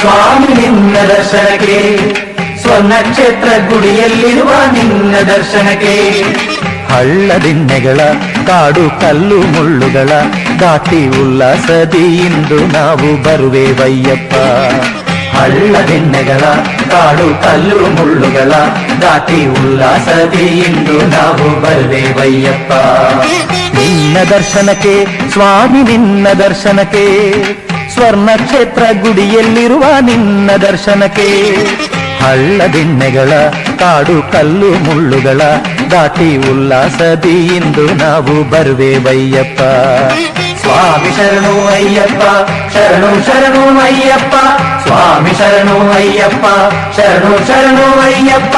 ಸ್ವಾಮಿ ನಿನ್ನ ದರ್ಶನಕ್ಕೆ ಸ್ವನಕ್ಷತ್ರ ಗುಡಿಯಲ್ಲಿರುವ ನಿನ್ನ ದರ್ಶನಕ್ಕೆ. ಹಳ್ಳದಿನ್ನೆಗಳ ಕಾಡು ಕಲ್ಲು ಮುಳ್ಳುಗಳ ದಾಟಿ ಉಲ್ಲಾಸದಿ ಇಂದು ನಾವು ಬರುವೆವಯ್ಯಪ್ಪ ಹಳ್ಳದಿನ್ನೆಗಳ ಕಾಡು ಕಲ್ಲು ಮುಳ್ಳುಗಳ ದಾಟಿ ಉಲ್ಲಾಸದಿ ಇಂದು ನಾವು ಬರುವೆವಯ್ಯಪ್ಪ ನಿನ್ನ ದರ್ಶನಕ್ಕೆ ಸ್ವಾಮಿ ನಿನ್ನ ದರ್ಶನಕ್ಕೆ. ಸ್ವರ್ಣ ಕ್ಷೇತ್ರ ಗುಡಿಯಲ್ಲಿರುವ ನಿನ್ನ ದರ್ಶನಕ್ಕೆ. ಹಳ್ಳದಿಣ್ಣೆಗಳ ಕಾಡು ಕಲ್ಲು ಮುಳ್ಳುಗಳ, ದಾಟಿ ಉಲ್ಲಾಸದಿ ಇಂದು ನಾವು ಬರುವೆವಯ್ಯಪ್ಪ ಸ್ವಾಮಿ ಶರಣು ಅಯ್ಯಪ್ಪ, ಶರಣು ಶರಣು ಅಯ್ಯಪ್ಪ. ಸ್ವಾಮಿ ಶರಣು ಅಯ್ಯಪ್ಪ, ಶರಣು ಶರಣು ಅಯ್ಯಪ್ಪ.